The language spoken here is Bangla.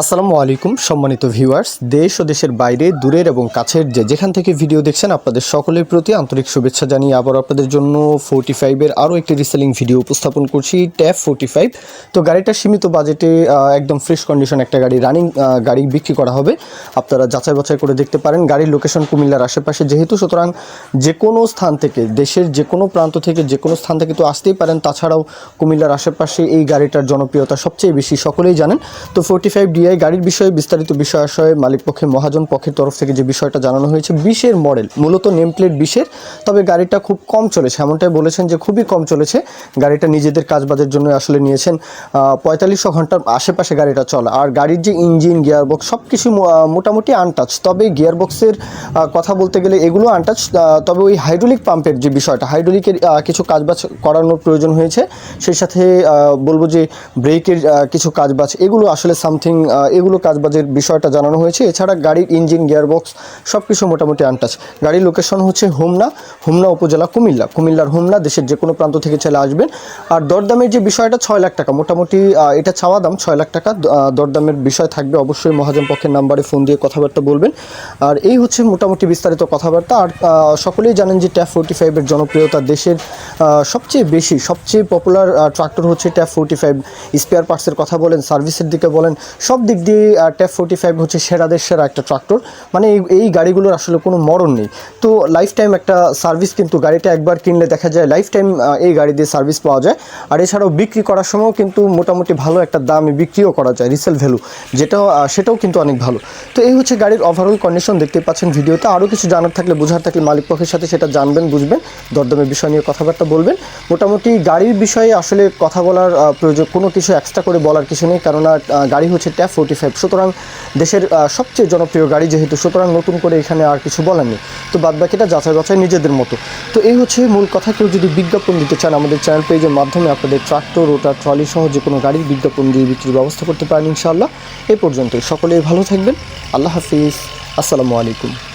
আসসালামু আলাইকুম, সম্মানিত ভিউয়ার্স। দেশ ও দেশের বাইরে, দূরের এবং কাছের যে যেখান থেকে ভিডিও দেখছেন, আপনাদের সকলের প্রতি আন্তরিক শুভেচ্ছা জানিয়ে আবার আপনাদের জন্য ফোর্টি ফাইভের আরও একটি রিসেলিং ভিডিও উপস্থাপন করছি ট্যাব ফোর্টি ফাইভ তো গাড়িটা সীমিত বাজেটে একদম ফ্রেশ কন্ডিশন একটা গাড়ি রানিং গাড়ি বিক্রি করা হবে। আপনারা যাচাই বাছাই করে দেখতে পারেন। গাড়ির লোকেশন কুমিল্লার আশেপাশে যেহেতু, সুতরাং যে কোনো স্থান থেকে, দেশের যে কোনো প্রান্ত থেকে, যে কোনো স্থান থেকে তো আসতেই পারেন। তাছাড়াও কুমিল্লার আশেপাশে এই গাড়িটার জনপ্রিয়তা সবচেয়ে বেশি, সকলেই জানেন। তো ফোর্টি ফাইভ ডিআই গাড়ির বিষয়ে বিস্তারিত বিষয় আশয়ে মালিক পক্ষে মহাজন পক্ষের তরফ থেকে যে বিষয়টা জানানো হয়েছে, বিশের মডেল, মূলত নেম প্লেট বিশের, তবে গাড়িটা খুব কম চলেছে। এমনটাই বলেছেন যে খুবই কম চলেছে। গাড়িটা নিজেদের কাজবাজের জন্য আসলে নিয়েছেন পঁয়তাল্লিশশো ঘণ্টার আশেপাশে গাড়িটা চলে। আর গাড়ির যে ইঞ্জিন, গিয়ারবক্স সব কিছু মোটামুটি আনটাচ তবে গিয়ারবক্সের কথা বলতে গেলে এগুলো আনটাচ তবে ওই হাইড্রোলিক পাম্পের যে বিষয়টা হাইড্রোলিকের কিছু কাজবাজ করানোর প্রয়োজন হয়েছে। সেই সাথে বলব যে ব্রেকের কিছু কাজবাজ, এগুলো আসলে সামথিং এগুলো কাজবাজের বিষয়টা জানানো হয়েছে। এছাড়া গাড়ির ইঞ্জিন, গিয়ারবক্স সব কিছু মোটামুটি আনটাচ গাড়ির লোকেশন হচ্ছে হোমনা হোমনা উপজেলা কুমিল্লা। কুমিল্লার হোমনা দেশের যে কোনো প্রান্ত থেকে চলে আসবেন। আর দরদামের যে বিষয়টা, ছয় লাখ টাকা। মোটামুটি এটা চাওয়া দাম ছয় লাখ টাকা। দরদামের বিষয় থাকবে অবশ্যই মহাজন পক্ষের নাম্বারে ফোন দিয়ে কথাবার্তা বলবেন। আর এই হচ্ছে মোটামুটি বিস্তারিত কথাবার্তা। আর সকলেই জানেন যে ট্যাপ ফোর্টি ফাইভের জনপ্রিয়তা দেশের সবচেয়ে বেশি, সবচেয়ে পপুলার ট্রাক্টর হচ্ছে ট্যাপ ফোর্টি ফাইভ স্পেয়ার পার্টসের কথা বলেন সার্ভিসের দিকে বলেন, সব দিক দিয়ে ট্যাপ ফোর্টি ফাইভ হচ্ছে সেরাদের সেরা একটা ট্রাক্টর মানে এই গাড়িগুলোর আসলে কোনো মরণ নেই। তো লাইফ টাইম একটা সার্ভিস কিন্তু গাড়িটা একবার কিনলে দেখা যায় লাইফ টাইম এই গাড়ি দিয়ে সার্ভিস পাওয়া যায়। আর এছাড়াও বিক্রি করার সময়ও কিন্তু মোটামুটি ভালো একটা দামে বিক্রিও করা যায় রিসেল ভ্যালু আহ, সেটাও কিন্তু অনেক ভালো। তো এই হচ্ছে গাড়ির ওভারঅল কন্ডিশন দেখতে পাচ্ছেন ভিডিওতে। আরও কিছু জানার থাকলে বোঝার থাকলে মালিক পক্ষের সাথে সেটা জানবেন বুঝবেন দরদামের বিষয় নিয়ে কথাবার্তা বলবেন। মোটামুটি গাড়ির বিষয়ে আসলে কথা বলার প্রয়োজন কোনো কিছু এক্সট্রা করে বলার কিছু নেই কেননা গাড়ি হচ্ছে ট্যাপ ফোর্টি ফাইভ সুতরাং দেশের সবচেয়ে জনপ্রিয় গাড়ি যেহেতু, সুতরাং নতুন করে এখানে আর কিছু বলার নেই তো বাদবাকিটা যাচাই বাছাই নিজেদের মতো। তো এই হচ্ছে মূল কথা। কেউ যদি বিজ্ঞাপন দিতে চান, আমাদের চ্যানেল পেজের মাধ্যমে আপনাদের ট্রাক্টর, রোটার, ট্রলি সহ যে কোনো গাড়ির বিজ্ঞাপন দিয়ে বিক্রির ব্যবস্থা করতে পারেন ইনশাআল্লাহ। এ পর্যন্তই। সকলেই ভালো থাকবেন। আল্লাহ হাফিজ। আসসালামু আলাইকুম।